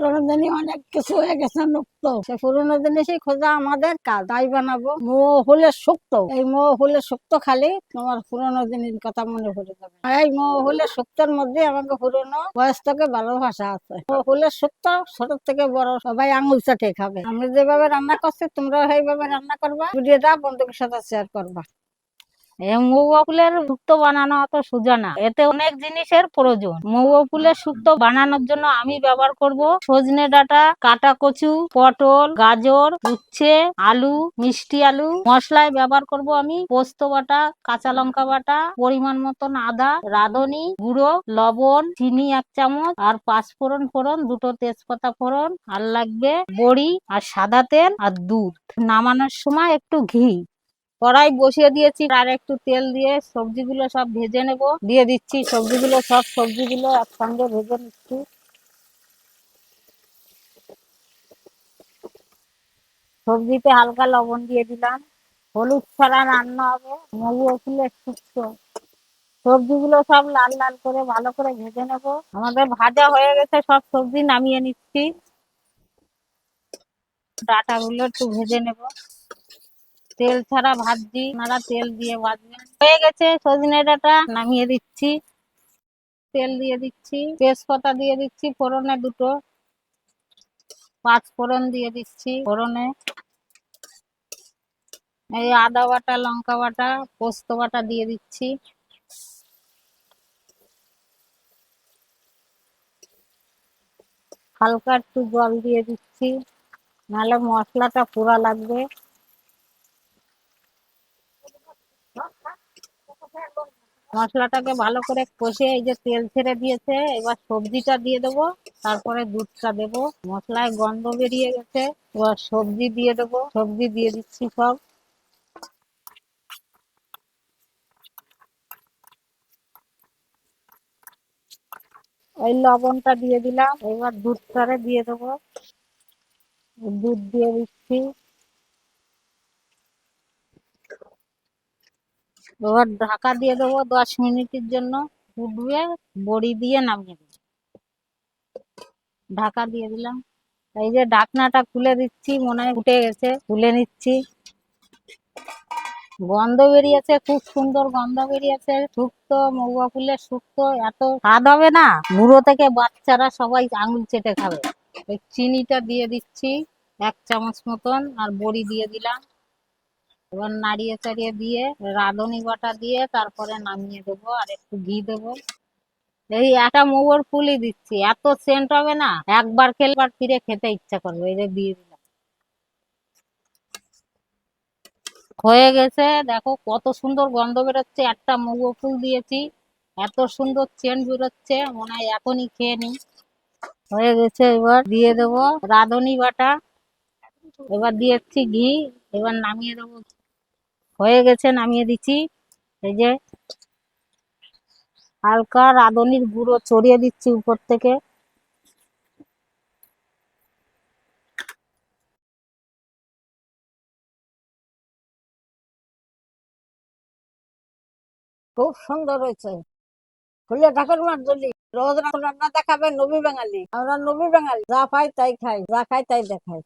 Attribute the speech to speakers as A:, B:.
A: পুরোনো দিনে অনেক কিছু হয়ে গেছে মুক্ত। সে পুরোনো জিনিসই খোঁজা আমাদের কাজ তাই বানাবো? মোহ হলে শুক্ত। এই মোহ হলে শুক্ত খালি তোমার পুরোনো দিনের কথা মনে পড়ে যাবে। এই মো হলে শুক্তর মধ্যে আমাকে পুরোনো বয়স থেকে ভালোবাসা আছে। মোহ হলে শুক্ত ছোট থেকে বড় সবাই আঙুল চাটে খাবে। আমি যেভাবে রান্না করছি তোমরা সেইভাবে রান্না করবা। ভিডিওটা বন্ধুদের সাথে শেয়ার করবা।
B: ফুলের শুক্তো বানানো অত সোজা না। এতে অনেক জিনিসের প্রয়োজন। মৌয়া ফুলের শুক্তো বানানোর জন্য আমি ব্যবহার করব সজনে ডাটা, কাটা কচু, পটল, গাজর, উচ্ছে, আলু, মিষ্টি আলু। মশলায় ব্যবহার করব আমি পোস্ত বাটা, কাঁচা লঙ্কা বাটা, পরিমাণ মতন আদা, রাঁধুনি, গুঁড়ো, লবণ, চিনি এক চামচ, আর পাঁচ ফোড়ন ফোড়ন, দুটো তেজপাতা ফোড়ন। আর লাগবে বড়ি আর সাদা তেল আর দুধ। নামানোর সময় একটু ঘি। কড়াই বসিয়ে দিয়েছি, আর একটু তেল দিয়ে সবজিগুলো সব ভেজে নেব। দিয়ে দিচ্ছি সবজিগুলো, সব সবজিগুলো একসঙ্গে ভেজে নিচ্ছি। সবজিতে হালকা লবণ দিয়ে দিলাম। হলুদ ছাড়া রান্না হবে মগু ফুলের শুক্তো। সবজিগুলো সব লাল লাল করে ভালো করে ভেজে নেব। আমাদের ভাজা হয়ে গেছে, সব সবজি নামিয়ে নিচ্ছি। ডাটাগুলো একটু ভেজে নেব। তেল ছাড়া ভাজছি আপনারা তেল দিয়ে ভাজবেন হয়ে গেছে, সজনে ডাটা নামিয়ে দিচ্ছি। তেল দিয়ে দিচ্ছি, তেজপাতা দিয়ে দিচ্ছি, ফোড়নে দুটো। পাঁচ ফোড়ন দিয়ে দিচ্ছি ফোড়নে। এই আদা বাটা, লঙ্কা বাটা, পোস্ত বাটা দিয়ে দিচ্ছি। হালকা একটু জল দিয়ে দিচ্ছি, নাহলে মশলাটা পুরা লাগবে। মশলাটাকে ভালো করে কষে এই যে তেল ছেড়ে দিয়েছে, এবার সবজিটা দিয়ে দেবো, তারপরে দুধটা দেবো। মশলায় গন্ধ বেরিয়ে গেছে, এবার সবজি দিয়ে দেবো, সবজি দিয়ে দিচ্ছি সব। ওই লবণটা দিয়ে দিলাম, এবার দুধটারে দিয়ে দেবো। দুধ দিয়ে দিচ্ছি। এবার ঢাকা দিয়ে দেবো দশ মিনিটের জন্য ফুটবে, বড়ি দিয়ে নামিয়ে দেবো। ঢাকা দিয়ে দিলাম। এই যে ঢাকনাটা খুলে দিচ্ছি, মনে হয় ফুটে গেছে, খুলে নিচ্ছি। গন্ধ বেরিয়েছে, খুব সুন্দর গন্ধ বেরিয়েছে, শুক্তো মৌয়া ফুলের শুক্তো, এত স্বাদ হবে না? বুড়ো থেকে বাচ্চারা সবাই আঙুল চেটে খাবে। ওই চিনিটা দিয়ে দিচ্ছি, এক চামচ মতন, আর বড়ি দিয়ে দিলাম। এবার নাড়িয়ে চাড়িয়ে দিয়ে, রাঁধুনি বাটা দিয়ে তারপরে নামিয়ে দেবো আর একটু ঘি দেবো। এই একটা মৌয়ার ফুলই দিচ্ছি, এত সেন্ট হবে না, একবার খেলে বার ফিরে খেতে ইচ্ছা করবে, এই যে দিয়ে দিলাম। হয়ে গেছে, দেখো কত সুন্দর গন্ধ বেরোচ্ছে, একটা মৌয়া ফুল দিয়েছি, এত সুন্দর চেন্ট বেরোচ্ছে, মনে হয় এখনই খেয়ে নি হয়ে গেছে এবার দিয়ে দেবো রাঁধুনি বাটা, এবার দিয়েছি ঘি, এবার নামিয়ে দেবো হয়ে গেছে, নামিয়ে দিচ্ছি। এই যে হালকা রাঁধুনির গুঁড়ো ছড়িয়ে দিচ্ছি উপর থেকে।
A: খুব সুন্দর হয়েছে। খুলে ঠাকুর মার জলি। রোজ রান্না দেখাবে নবী বাঙালি। আমরা নবী বাঙালি। যা পাই তাই খাই, যা খাই তাই দেখাই।